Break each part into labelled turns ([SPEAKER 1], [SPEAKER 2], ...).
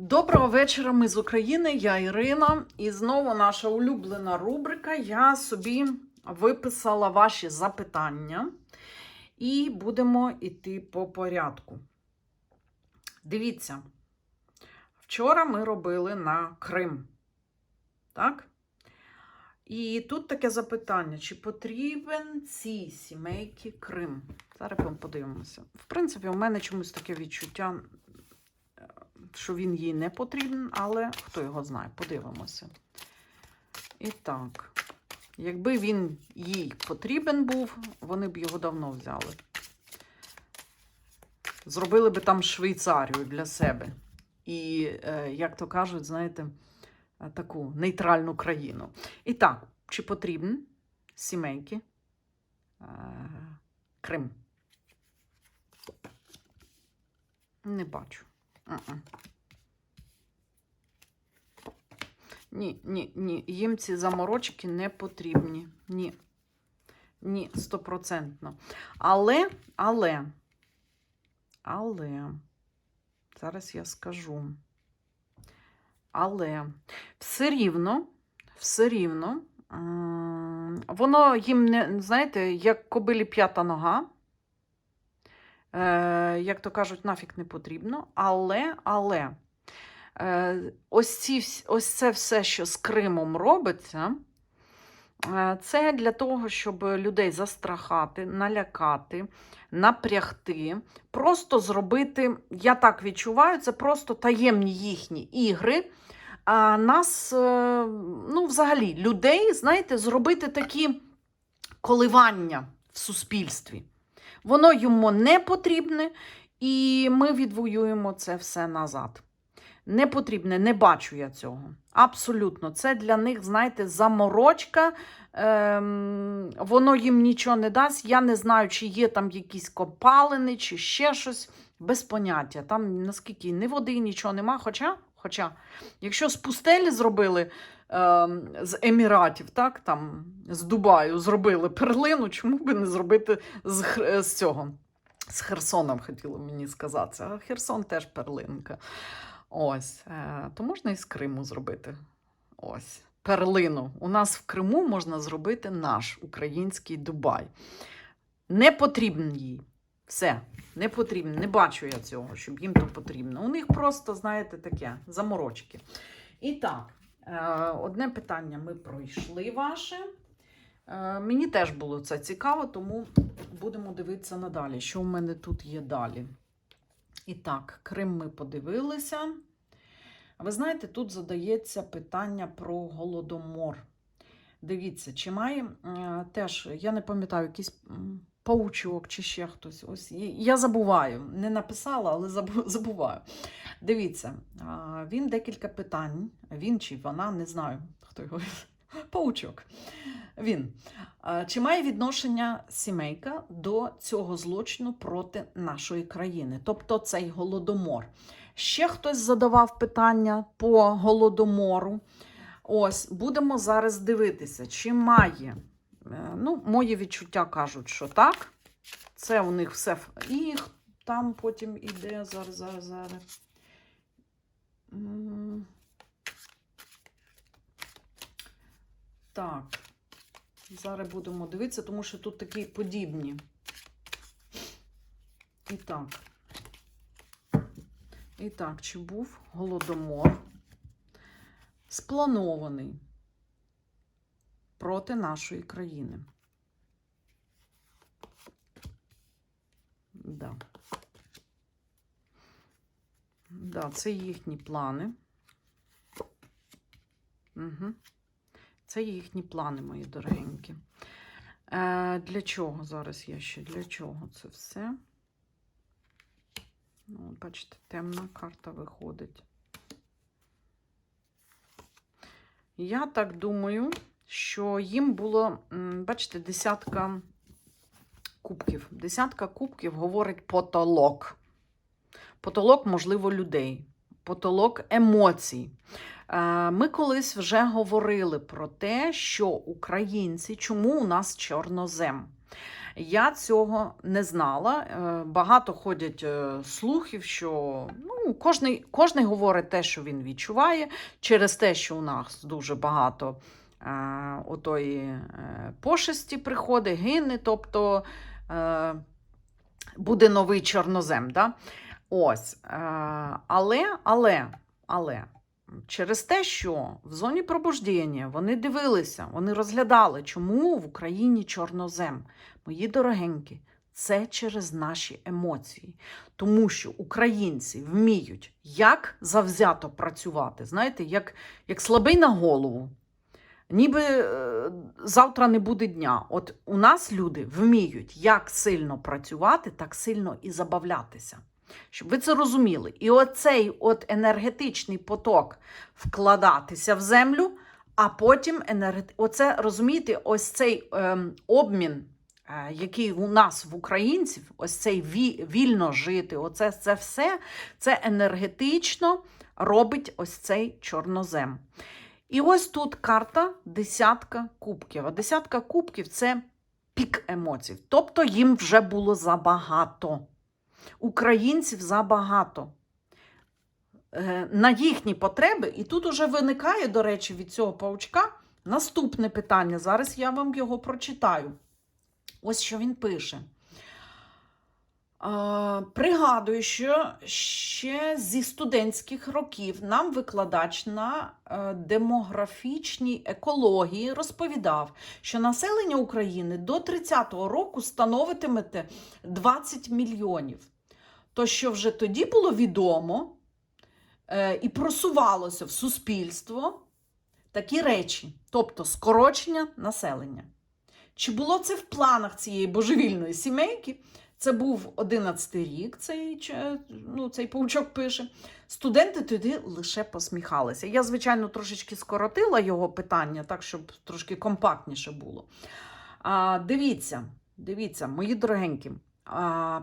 [SPEAKER 1] Доброго вечора, ми з України, я Ірина. І знову наша улюблена рубрика. Я собі виписала ваші запитання і будемо йти по порядку. Дивіться, вчора ми робили на Крим. Так? І тут таке запитання: чи потрібен цій сімейці Крим? Зараз ми подивимося. В принципі, у мене чомусь таке відчуття, що він їй не потрібен, але хто його знає, подивимося. І так, якби він їй потрібен був, вони б його давно взяли. Зробили би там Швейцарію для себе. І, е, як то кажуть, знаєте, таку нейтральну країну. І так, чи потрібен сімейки е, Крим? Не бачу. М-м. Ні, ні, ні. Їм ці заморочки не потрібні. Ні. Ні, стопроцентно. Але, але, але, зараз я скажу. Але все рівно, все рівно, воно їм не, знаєте, як кобилі п'ята нога. Е, як то кажуть, нафіг не потрібно. Але, але ось, ці, ось це все, що з Кримом робиться, е, це для того, щоб людей застрахати, налякати, напрягти, просто зробити, я так відчуваю, це просто таємні їхні ігри. А нас, е, ну, взагалі, людей, знаєте, зробити такі коливання в суспільстві. Воно йому не потрібне, і ми відвоюємо це все назад. Не потрібне, не бачу я цього. Абсолютно. Це для них, знаєте, заморочка. Ем, воно їм нічого не дасть. Я не знаю, чи є там якісь копалини, чи ще щось. Без поняття. Там наскільки ні води, нічого нема. Хоча, хоча якщо з пустелі зробили ем, з Еміратів, так, там, з Дубаю зробили перлину, чому би не зробити з, з цього? З Херсоном хотіло мені сказати. А Херсон теж перлинка. Ось. Е, то можна і з Криму зробити. Ось. Перлину. У нас в Криму можна зробити наш український Дубай. Не потрібен їй. Все, не потрібно. Не бачу я цього, щоб їм то потрібно. У них просто, знаєте, таке заморочки. І так, е, одне питання ми пройшли ваше. Е, Мені теж було це цікаво, тому будемо дивитися надалі, що в мене тут є далі. І так, Крим ми подивилися. Ви знаєте, тут задається питання про голодомор. Дивіться, чи має е, теж, я не пам'ятаю, якийсь паучок чи ще хтось. Ось я забуваю. Не написала, але забуваю. Дивіться, він декілька питань. Він чи вона, не знаю, хто його. Паучок. Він. Чи має відношення сімейка до цього злочину проти нашої країни? Тобто цей голодомор. Ще хтось задавав питання по голодомору. Ось, будемо зараз дивитися, чи має. Е, Ну, мої відчуття кажуть, що так. Це у них все. І там потім іде зараз, зараз, зараз. Так. Зараз будемо дивитися, тому що тут такі подібні. І так. І так, чи був голодомор спланований проти нашої країни? Да. Да, це їхні плани. Угу. Це їхні плани, мої дорогенькі. Е, для чого зараз я ще? Для чого це все? Ну, бачите, темна карта виходить. Я так думаю, що їм було, бачите, десятка кубків. Десятка кубків говорить потолок. Потолок, можливо, людей, потолок емоцій. Е, Ми колись вже говорили про те, що українці, чому у нас чорнозем? Я цього не знала. Е, Багато ходять е, слухів, що ну, кожний, кожний говорить те, що він відчуває, через те, що у нас дуже багато е, отої пошесті приходить, гине, тобто е, буде новий чорнозем. Да? Ось. Е, але, але, але. Через те, що в зоні пробуждення вони дивилися, вони розглядали, чому в Україні чорнозем. Мої дорогенькі, це через наші емоції. Тому що українці вміють як завзято працювати, знаєте, як, як слабий на голову. Ніби е, завтра не буде дня. От у нас люди вміють як сильно працювати, так сильно і забавлятися. Щоб ви це розуміли. І оцей от енергетичний поток вкладатися в землю, а потім енергет... оце, розумієте, ось цей ем, обмін, е, який у нас в українців, ось цей ві... вільно жити, оце це все, це енергетично робить ось цей чорнозем. І ось тут карта десятка кубків. А десятка кубків це пік емоцій. Тобто їм вже було забагато. Українців забагато. Е, На їхні потреби, і тут уже виникає, до речі, від цього паучка наступне питання. Зараз я вам його прочитаю. Ось що він пише. Пригадую, що ще зі студентських років нам викладач на е, демографічній екології розповідав, що населення України до 30-го року становитиме 20 мільйонів. То, що вже тоді було відомо е, і просувалося в суспільство такі речі, тобто скорочення населення. Чи було це в планах цієї божевільної сімейки? Це був 11-й рік, цей, ну, цей паучок пише. Студенти тоді лише посміхалися. Я, звичайно, трошечки скоротила його питання, так, щоб трошки компактніше було. А, дивіться, дивіться, мої дорогенькі.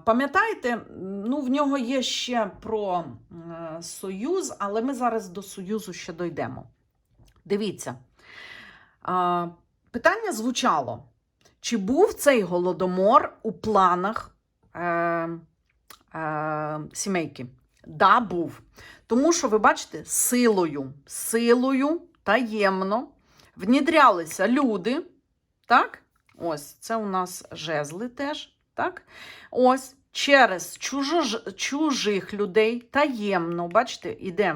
[SPEAKER 1] Пам'ятаєте, ну, в нього є ще про Союз, але ми зараз до Союзу ще дійдемо. Дивіться. А, питання звучало. Чи був цей голодомор у планах е, е, сімейки? Да, був. Тому що, ви бачите, силою, силою таємно внідрялися люди. Так? Ось, це у нас жезли теж. Так? Ось, через чужож, чужих людей таємно, бачите, іде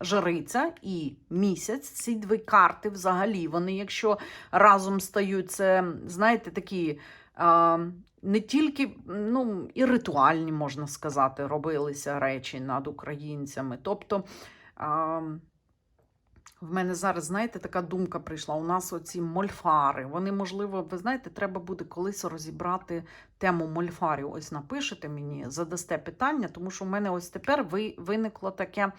[SPEAKER 1] жриця і місяць. Ці дві карти взагалі, вони, якщо разом стають, це, знаєте, такі. А, не тільки ну, і ритуальні, можна сказати, робилися речі над українцями. Тобто а, в мене зараз, знаєте, така думка прийшла. У нас оці мольфари. Вони, можливо, ви знаєте, треба буде колись розібрати тему мольфарів. Ось напишете мені, задасте питання, тому що в мене ось тепер ви, виникло таке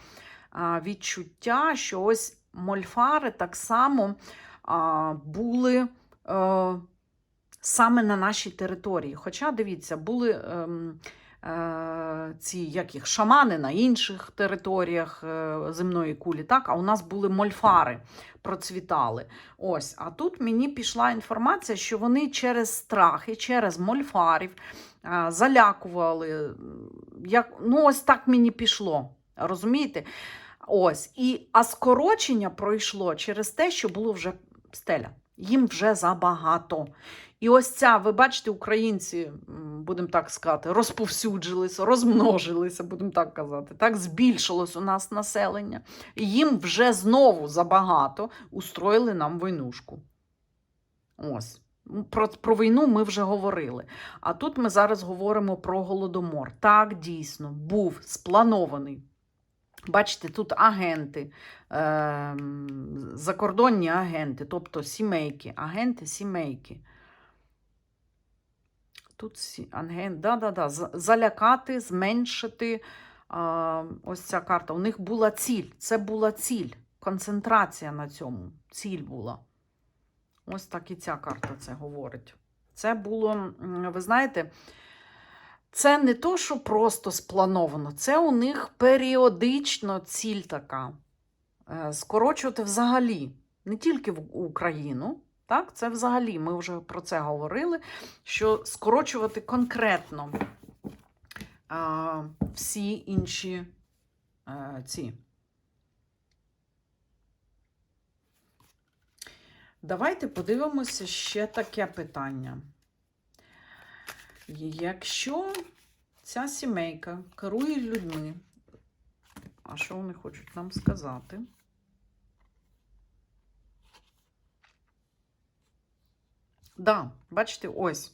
[SPEAKER 1] а, відчуття, що ось мольфари так само а, були. Е, саме на нашій території. Хоча, дивіться, були ем, е, ці як їх, шамани на інших територіях е, земної кулі, так? а у нас були мольфари, процвітали. Ось, А тут мені пішла інформація, що вони через страхи, через мольфарів е, залякували. Як, ну, ось так мені пішло. Розумієте? Ось. І, а скорочення пройшло через те, що було вже стеля. Їм вже забагато. І ось ця, ви бачите, українці, будемо так сказати, розповсюджилися, розмножилися, будемо так казати. Так, збільшилось у нас населення. І їм вже знову забагато устроїли нам войнушку. Ось. Про, про війну ми вже говорили. А тут ми зараз говоримо про голодомор. Так, дійсно, був спланований. Бачите, тут агенти, е, закордонні агенти, тобто сімейки, агенти сімейки. Тут сі, агент, да, да, да, залякати, зменшити. А, ось ця карта. У них була ціль. Це була ціль. Концентрація на цьому. Ціль була. Ось так і ця карта це говорить. Це було, ви знаєте, це не то, що просто сплановано, це у них періодично ціль така. Е, Скорочувати взагалі не тільки в Україну, Так, це взагалі ми вже про це говорили, що скорочувати конкретно а, всі інші а, ці. Давайте подивимося ще таке питання. Якщо ця сімейка керує людьми, а що вони хочуть нам сказати? Да, бачите, ось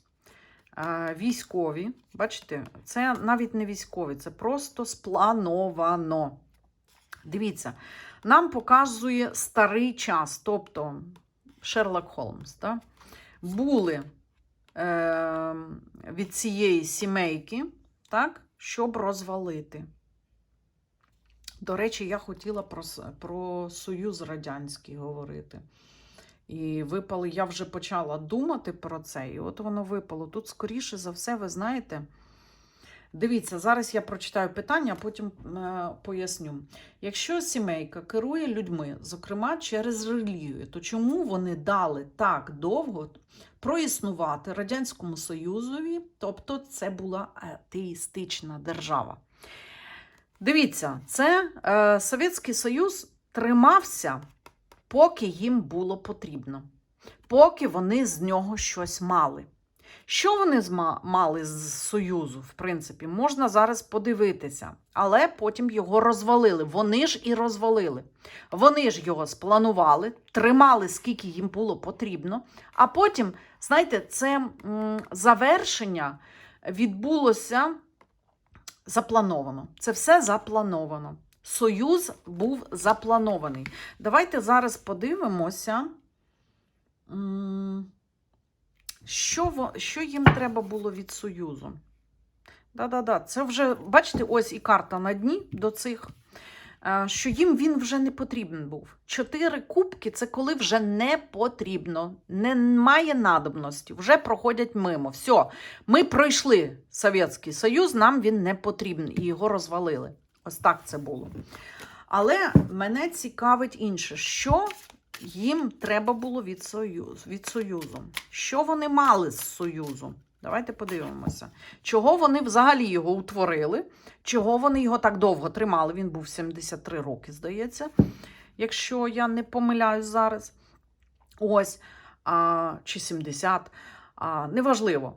[SPEAKER 1] військові. Бачите, це навіть не військові, це просто сплановано. Дивіться, нам показує старий час, тобто Шерлок Холмс. Да? Були е, від цієї сімейки, так, щоб розвалити. До речі, я хотіла про, про Союз Радянський говорити. І випало, я вже почала думати про це, і от воно випало. Тут, скоріше за все, ви знаєте. Дивіться, зараз я прочитаю питання, а потім е, поясню. Якщо сімейка керує людьми, зокрема через релігію, то чому вони дали так довго проіснувати Радянському Союзові, тобто це була атеїстична держава? Дивіться, це е, Совєтський Союз тримався, поки їм було потрібно, поки вони з нього щось мали. Що вони мали з Союзу, в принципі, можна зараз подивитися, але потім його розвалили. Вони ж і розвалили. Вони ж його спланували, тримали, скільки їм було потрібно. А потім, знаєте, це завершення відбулося заплановано. Це все заплановано. Союз був запланований. Давайте зараз подивимося. що, що їм треба було від Союзу? Да-да-да, це вже, бачите, ось і карта на дні до цих, е, що їм він вже не потрібен був. Чотири кубки це коли вже не потрібно, немає надобності, вже проходять мимо. Все, ми пройшли Совєтський Союз, нам він не потрібен, і його розвалили. Ось так це було. Але мене цікавить інше, що їм треба було від Союзу, від Союзу. Що вони мали з Союзу? Давайте подивимося. Чого вони взагалі його утворили? Чого вони його так довго тримали? Він був 73 роки, здається, якщо я не помиляюсь зараз. Ось, а, чи 70, а, неважливо.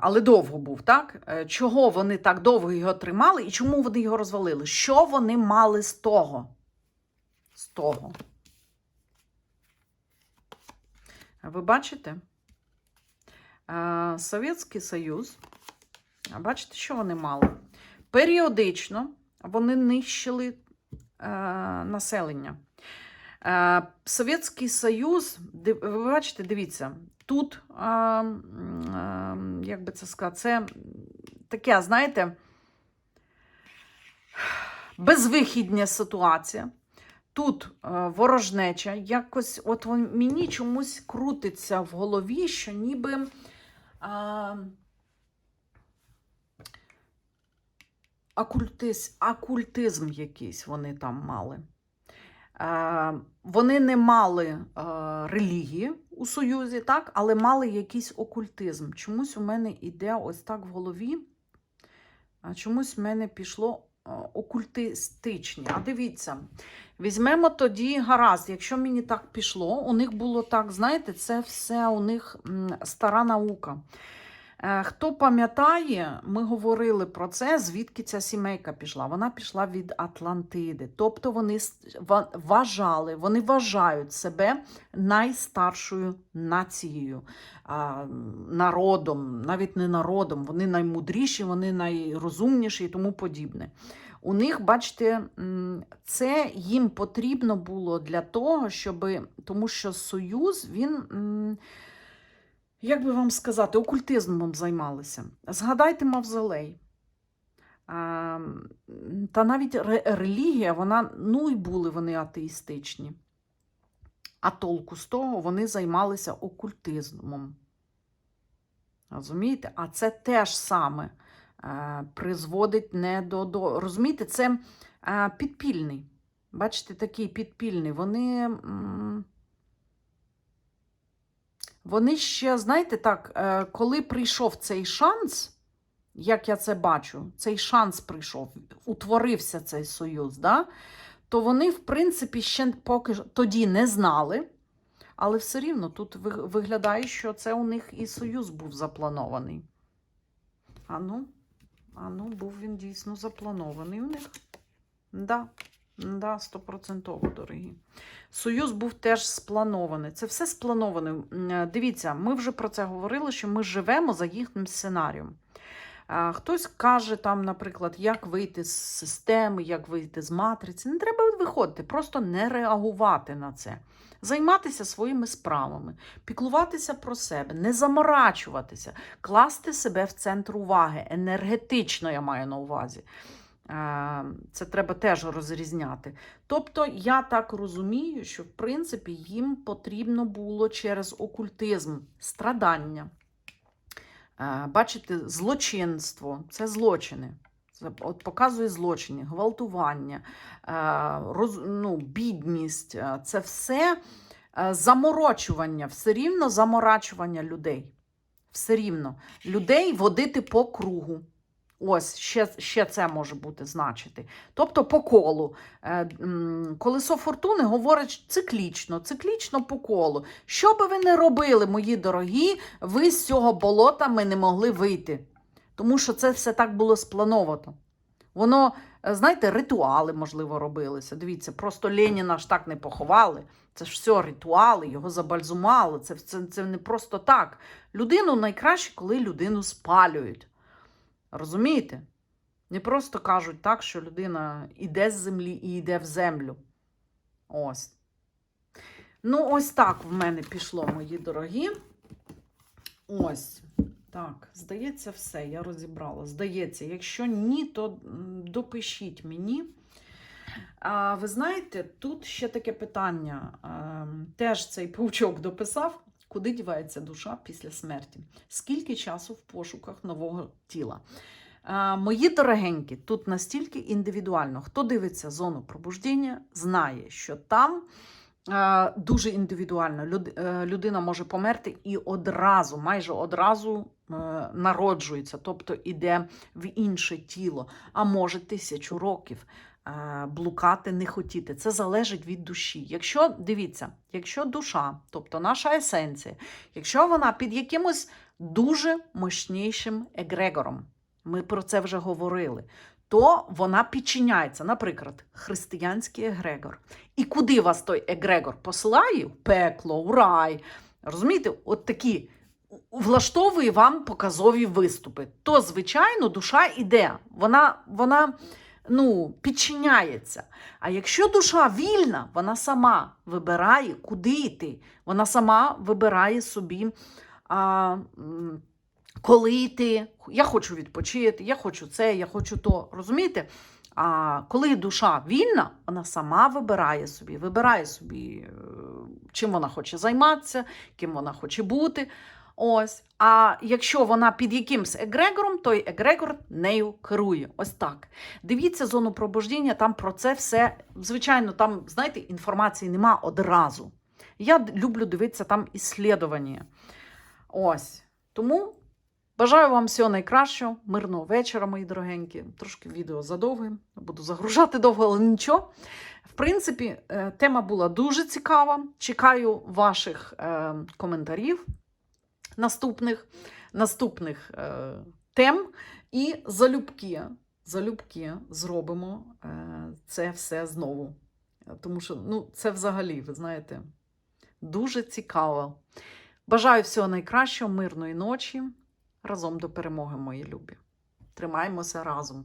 [SPEAKER 1] Але довго був, так? Е, Чого вони так довго його тримали і чому вони його розвалили? Що вони мали з того? З того. Ви бачите? Е, Совєтський Союз. Бачите, що вони мали? Періодично вони нищили е, населення. Совєтський Союз, ви бачите, дивіться, тут, м, е, як би це сказати, це таке, знаєте, безвихідня ситуація. Тут е, ворожнеча, якось от мені чомусь крутиться в голові, що ніби а, окультиз, окультизм якийсь вони там мали. Е, вони не мали е, релігії у Союзі, так, але мали якийсь окультизм. Чомусь у мене іде ось так в голові, а чомусь в мене пішло е, окультистичні. А дивіться, візьмемо тоді гаразд, якщо мені так пішло, у них було так, знаєте, це все у них стара наука. Е, Хто пам'ятає, ми говорили про це, звідки ця сімейка пішла. Вона пішла від Атлантиди. Тобто вони вважали, вони вважають себе найстаршою нацією, народом, навіть не народом, вони наймудріші, вони найрозумніші і тому подібне. У них, бачите, це їм потрібно було для того, щоб, тому що Союз, він. Як би вам сказати, окультизмом займалися. Згадайте мавзолей. А, Та навіть ре- релігія, вона, ну і були вони атеїстичні. А толку з того вони займалися окультизмом. Розумієте? А це теж саме е, призводить не до, до. Розумієте, це е, підпільний. Бачите, такий підпільний. Вони. м, Вони ще, знаєте, так, е, коли прийшов цей шанс, як я це бачу, цей шанс прийшов, утворився цей союз, да? то вони, в принципі, ще поки тоді не знали. Але все рівно тут виглядає, що це у них і союз був запланований. А ну, а ну, був він дійсно запланований у них. Да, да, стопроцентово, дорогі. Союз був теж спланований. Це все сплановане. Е, Дивіться, ми вже про це говорили, що ми живемо за їхнім сценарієм. Хтось каже, там, наприклад, як вийти з системи, як вийти з матриці. Не треба виходити, просто не реагувати на це. Займатися своїми справами, піклуватися про себе, не заморачуватися, класти себе в центр уваги. Енергетично я маю на увазі. Е, Це треба теж розрізняти. Тобто, я так розумію, що в принципі їм потрібно було через окультизм страдання. Е, Бачите, злочинство це злочини. От показує злочини, гвалтування, е, роз, ну, бідність. е, Це все заморочування, все рівно заморачування людей. Все рівно. Людей водити по кругу. Ось, ще, ще це може бути значити. Тобто по колу. Е, Колесо фортуни говорить циклічно, циклічно по колу. Що би ви не робили, мої дорогі, ви з цього болота ми не могли вийти. Тому що це все так було сплановано. Воно, е, знаєте, ритуали, можливо, робилися. Дивіться, просто Леніна ж так не поховали. Це ж все ритуали, його забальзумали. Це, це, це не просто так. Людину найкраще, коли людину спалюють. Розумієте? Не просто кажуть так, що людина іде з землі і йде в землю. Ось. Ну, ось так в мене пішло, мої дорогі. Ось. Так, здається, все, я розібрала. Здається, якщо ні, то допишіть мені. А, ви знаєте, тут ще таке питання. А, теж цей паучок дописав, куди дівається душа після смерті? Скільки часу в пошуках нового тіла? Мої дорогенькі, тут настільки індивідуально. Хто дивиться зону пробуждення, знає, що там дуже індивідуально. Е, людина може померти і одразу, майже одразу е, народжується, тобто іде в інше тіло, а може тисячу років. Е, Блукати не хотіти. Це залежить від душі. Якщо дивіться, якщо душа, тобто наша есенція, якщо вона під якимось дуже мощнішим егрегором, ми про це вже говорили, то вона підчиняється, наприклад, християнський егрегор. І куди вас той егрегор посилає? В пекло, в рай. Розумієте, от такі влаштовує вам показові виступи. То, звичайно, душа іде, вона, вона ну, підчиняється. А якщо душа вільна, вона сама вибирає, куди йти. Вона сама вибирає собі. А, коли йти, я хочу відпочити, я хочу це, я хочу то. Розумієте? А коли душа вільна, вона сама вибирає собі, вибирає собі, е, чим вона хоче займатися, ким вона хоче бути. Ось. А якщо вона під якимсь егрегором, той егрегор нею керує. Ось так. Дивіться зону пробуждення, там про це все. Звичайно, там, знаєте, інформації нема одразу. Я люблю дивитися там іслідування. Ось. Тому бажаю вам всього найкращого, мирного вечора, мої дорогенькі. Трошки відео задовге, буду загружати довго, але нічого. В принципі, е, тема була дуже цікава. Чекаю ваших е, коментарів наступних, наступних е, тем. І залюбки, залюбки зробимо е, це все знову. Тому що ну, це взагалі, ви знаєте, дуже цікаво. Бажаю всього найкращого, мирної ночі. Разом до перемоги, мої любі. Тримаємося разом.